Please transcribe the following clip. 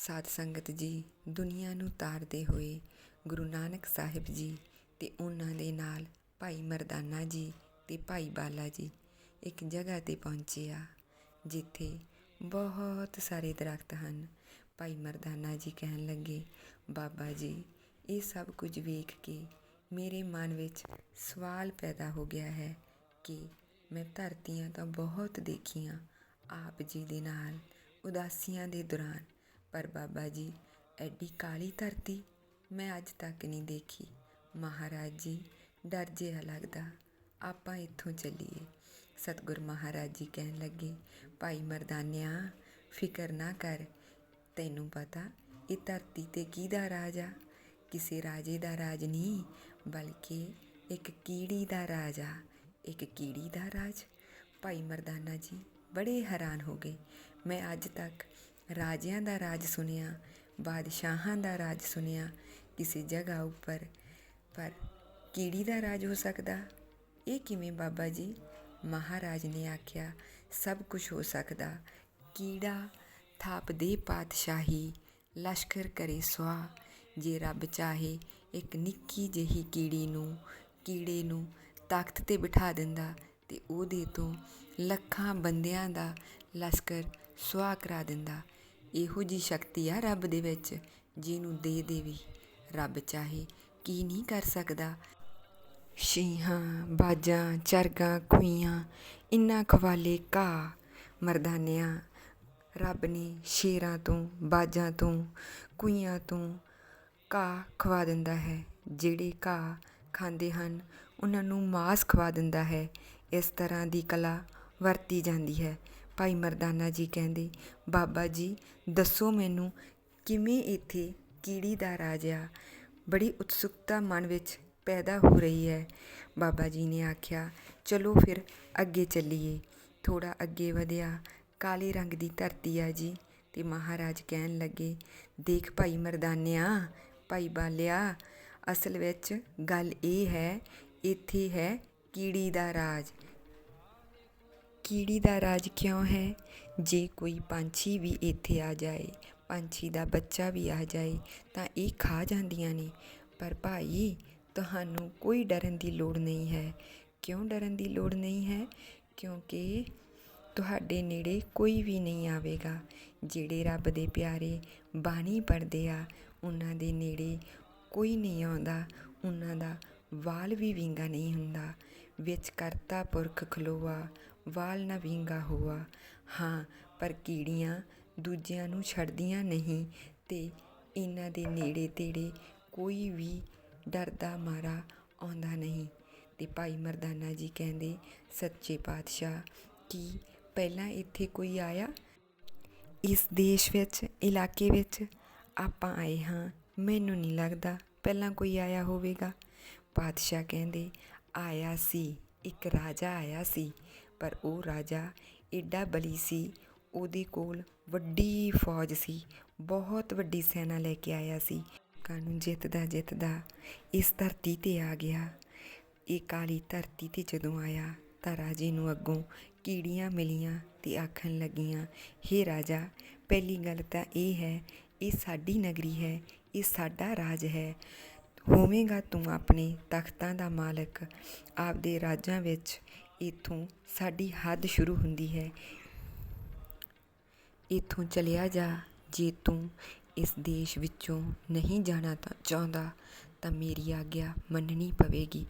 ਸਾਧ ਸੰਗਤ ਜੀ, ਦੁਨੀਆ ਨੂੰ ਤਾਰਦੇ ਹੋਏ ਗੁਰੂ ਨਾਨਕ ਸਾਹਿਬ ਜੀ ਤੇ ਉਹਨਾਂ ਦੇ ਨਾਲ ਭਾਈ ਮਰਦਾਨਾ ਜੀ ਤੇ ਭਾਈ ਬਾਲਾ ਜੀ ਇੱਕ ਜਗ੍ਹਾ ਤੇ ਪਹੁੰਚੇ ਆ, ਜਿੱਥੇ ਬਹੁਤ ਸਾਰੇ ਦਰਖਤ ਹਨ। ਭਾਈ ਮਰਦਾਨਾ ਜੀ ਕਹਿਣ ਲੱਗੇ, ਬਾਬਾ ਜੀ, ਇਹ ਸਭ ਕੁਝ ਵੇਖ ਕੇ ਮੇਰੇ ਮਨ ਵਿੱਚ ਸਵਾਲ ਪੈਦਾ ਹੋ ਗਿਆ ਹੈ ਕਿ ਮੈਂ ਧਰਤੀਆਂ ਤਾਂ ਬਹੁਤ ਦੇਖੀਆਂ, ਆਪ ਜੀ ਦੇ ਨਾਲ ਉਦਾਸੀਆਂ ਦੇ ਦੌਰਾਨ ਪਰ ਬਾਬਾ ਜੀ, ਐਡੀ ਕਾਲੀ ਧਰਤੀ ਮੈਂ ਅੱਜ ਤੱਕ ਨਹੀਂ ਦੇਖੀ। ਮਹਾਰਾਜ ਜੀ, ਡਰ ਜਿਹਾ ਲੱਗਦਾ। ਆਪਾਂ ਇੱਥੋਂ ਚੱਲੀਏ। ਸਤਿਗੁਰ ਮਹਾਰਾਜ ਜੀ ਕਹਿਣ ਲੱਗੇ, ਭਾਈ ਮਰਦਾਨਿਆ, ਫਿਕਰ ਨਾ ਕਰ। ਤੈਨੂੰ ਪਤਾ, ਇਹ ਧਰਤੀ ਤੇ ਕਿਹਦਾ ਰਾਜ ਆ? ਕਿਸੇ ਰਾਜੇ ਦਾ ਰਾਜ ਨਹੀਂ, ਬਲਕਿ ਇੱਕ ਕੀੜੀ ਦਾ ਰਾਜ ਆ। ਇੱਕ ਕੀੜੀ ਦਾ ਰਾਜ? ਭਾਈ ਮਰਦਾਨਾ ਜੀ ਬੜੇ ਹੈਰਾਨ ਹੋ ਗਏ। ਮੈਂ ਅੱਜ ਤੱਕ ਰਾਜਿਆਂ ਦਾ ਰਾਜ ਸੁਣਿਆ, ਬਾਦਸ਼ਾਹਾਂ ਦਾ ਰਾਜ ਸੁਣਿਆ, ਕਿਸੇ ਜਗ੍ਹਾ ਉੱਪਰ। ਪਰ ਕੀੜੀ ਦਾ ਰਾਜ ਹੋ ਸਕਦਾ? ਇਹ ਕਿਵੇਂ ਬਾਬਾ ਜੀ? ਮਹਾਰਾਜ ਨੇ ਆਖਿਆ, ਸਭ ਕੁਝ ਹੋ ਸਕਦਾ। ਕੀੜਾ ਥਾਪ ਦੇ ਪਾਤਸ਼ਾਹੀ, ਲਸ਼ਕਰ ਕਰੇ ਸਵਾ ਜੇ ਰੱਬ ਚਾਹੇ ਇੱਕ ਨਿੱਕੀ ਜਿਹੀ ਕੀੜੀ ਨੂੰ, ਕੀੜੇ ਨੂੰ ਤਾਕਤ ਤੇ ਬਿਠਾ ਦਿੰਦਾ, ਤੇ ਉਹਦੇ ਤੋਂ ਲੱਖਾਂ ਬੰਦਿਆਂ ਦਾ ਲਸ਼ਕਰ ਸੁਆਹ ਕਰਾ ਦਿੰਦਾ। ਇਹੋ ਜੀ ਸ਼ਕਤੀ ਆ ਰੱਬ ਦੇ ਵਿੱਚ, ਜਿਹਨੂੰ ਦੇ ਦੇਵੀ ਰੱਬ ਚਾਹੇ ਕੀ ਨਹੀਂ ਕਰ ਸਕਦਾ। ਸ਼ੀਹਾਂ, ਬਾਜਾਂ, ਚਰਗਾਂ ਕੁਈਆਂ ਇੰਨਾ ਖਵਾਲੇ ਕਾ ਮਰਦਾਨਿਆਂ। ਰੱਬ ਨੇ ਸ਼ੇਰਾਂ ਤੋਂ, ਬਾਜਾਂ ਤੋਂ ਕੁਈਆਂ ਤੋਂ ਘਾਹ ਖਵਾ ਦਿੰਦਾ ਹੈ। ਜਿਹੜੇ ਘਾਹ ਖਾਂਦੇ ਹਨ, ਉਹਨਾਂ ਨੂੰ ਮਾਸ ਖਵਾ ਦਿੰਦਾ ਹੈ। ਇਸ ਤਰ੍ਹਾਂ ਦੀ ਕਲਾ ਵਰਤੀ ਜਾਂਦੀ ਹੈ। ਭਾਈ ਮਰਦਾਨਾ ਜੀ ਕਹਿੰਦੇ, ਬਾਬਾ ਜੀ, ਦੱਸੋ ਮੈਨੂੰ ਕਿਵੇਂ ਇੱਥੇ ਕੀੜੀ ਦਾ ਰਾਜ ਆ? ਬੜੀ ਉਤਸੁਕਤਾ ਮਨ ਵਿੱਚ ਪੈਦਾ ਹੋ ਰਹੀ ਹੈ। ਬਾਬਾ ਜੀ ਨੇ ਆਖਿਆ, ਚਲੋ ਫਿਰ, ਅੱਗੇ ਚੱਲੀਏ। ਥੋੜਾ ਅੱਗੇ ਵਧਿਆ। ਕਾਲੇ ਰੰਗ ਦੀ ਧਰਤੀ ਆ ਜੀ। ਤੇ ਮਹਾਰਾਜ ਕਹਿਣ ਲੱਗੇ, ਦੇਖ ਭਾਈ ਮਰਦਾਨਿਆ, ਭਾਈ ਬਾਲਿਆ, ਅਸਲ ਵਿੱਚ ਗੱਲ ਇਹ ਹੈ, ਇੱਥੇ ਹੈ ਕੀੜੀ ਦਾ ਰਾਜ। ਕੀੜੀ ਦਾ ਰਾਜ ਕਿਉਂ ਹੈ? ਜੇ ਕੋਈ ਪੰਛੀ ਵੀ ਇੱਥੇ ਆ ਜਾਏ, ਪੰਛੀ ਦਾ ਬੱਚਾ ਵੀ ਆ ਜਾਏ, ਤਾਂ ਇਹ ਖਾ ਜਾਂਦੀਆਂ ਨੇ। ਪਰ ਭਾਈ, ਤੁਹਾਨੂੰ ਕੋਈ ਡਰਨ ਦੀ ਲੋੜ ਨਹੀਂ ਹੈ। ਕਿਉਂ ਡਰਨ ਦੀ ਲੋੜ ਨਹੀਂ ਹੈ? ਕਿਉਂਕਿ ਤੁਹਾਡੇ ਨੇੜੇ ਕੋਈ ਵੀ ਨਹੀਂ ਆਵੇਗਾ। ਜਿਹੜੇ ਰੱਬ ਦੇ ਪਿਆਰੇ ਬਾਣੀ ਪੜਦੇ ਆ, ਉਹਨਾਂ ਦੇ ਨੇੜੇ ਕੋਈ ਨਹੀਂ ਆਉਂਦਾ। ਉਹਨਾਂ ਦਾ ਵਾਲ ਵੀ ਵਿੰਗਾ ਨਹੀਂ ਹੁੰਦਾ। ਵਿੱਚ ਕਰਤਾ ਪੁਰਖ ਖਲੋਆ ਵਾਲ ਨਾ ਵਿੰਗਾ ਹੋਆ। ਹਾਂ, ਪਰ ਕੀੜੀਆਂ ਦੂਜਿਆਂ ਨੂੰ ਛੱਡਦੀਆਂ ਨਹੀਂ ਅਤੇ ਇਹਨਾਂ ਦੇ ਨੇੜੇ ਤੇੜੇ ਕੋਈ ਵੀ ਡਰਦਾ ਮਾਰਾ ਆਉਂਦਾ ਨਹੀਂ। ਅਤੇ ਭਾਈ ਮਰਦਾਨਾ ਜੀ ਕਹਿੰਦੇ, ਸੱਚੇ ਪਾਤਸ਼ਾਹ, ਕੀ ਪਹਿਲਾਂ ਇੱਥੇ ਕੋਈ ਆਇਆ? ਇਸ ਦੇਸ਼ ਵਿੱਚ, ਇਲਾਕੇ ਵਿੱਚ ਆਪਾਂ ਆਏ ਹਾਂ, ਮੈਨੂੰ ਨਹੀਂ ਲੱਗਦਾ ਪਹਿਲਾਂ ਕੋਈ ਆਇਆ ਹੋਵੇਗਾ। ਪਾਤਸ਼ਾਹ ਕਹਿੰਦੇ, ਆਇਆ ਸੀ, ਇੱਕ ਰਾਜਾ ਆਇਆ ਸੀ। ਪਰ ਉਹ ਰਾਜਾ ਏਡਾ ਬਲੀ ਸੀ, ਉਹਦੇ ਕੋਲ ਵੱਡੀ ਫੌਜ ਸੀ, ਬਹੁਤ ਵੱਡੀ ਸੈਨਾ ਲੈ ਕੇ ਆਇਆ ਸੀ। ਕਾਨੂੰਨ ਜਿੱਤਦਾ ਜਿੱਤਦਾ ਇਸ ਧਰਤੀ ਤੇ ਆ ਗਿਆ। ਇਹ ਕਾਲੀ ਧਰਤੀ ਤੇ ਜਦੋਂ ਆਇਆ ਤਾਂ ਰਾਜੇ ਨੂੰ ਅੱਗੋਂ ਕੀੜੀਆਂ ਮਿਲੀਆਂ ਤੇ ਆਖਣ ਲੱਗੀਆਂ, ਹੇ ਰਾਜਾ, ਪਹਿਲੀ ਗੱਲ ਤਾਂ ਇਹ ਹੈ, ਇਹ ਸਾਡੀ ਨਗਰੀ ਹੈ, ਇਹ ਸਾਡਾ ਰਾਜ ਹੈ। ਹੋਵੇਂਗਾ ਤੂੰ ਆਪਣੇ ਤਖਤਾਂ ਦਾ ਮਾਲਕ, ਆਪਦੇ ਰਾਜਾਂ ਵਿੱਚ ਇੱਥੋਂ ਸਾਡੀ ਹੱਦ ਸ਼ੁਰੂ ਹੁੰਦੀ ਹੈ। ਇੱਥੋਂ ਚਲਿਆ ਜਾ, ਜੇ ਤੂੰ ਇਸ ਦੇਸ਼ ਵਿੱਚੋਂ ਨਹੀਂ ਜਾਣਾ ਤਾਂ ਚਾਹੁੰਦਾ ਤਾਂ ਮੇਰੀ ਆਗਿਆ ਮੰਨਣੀ ਪਵੇਗੀ।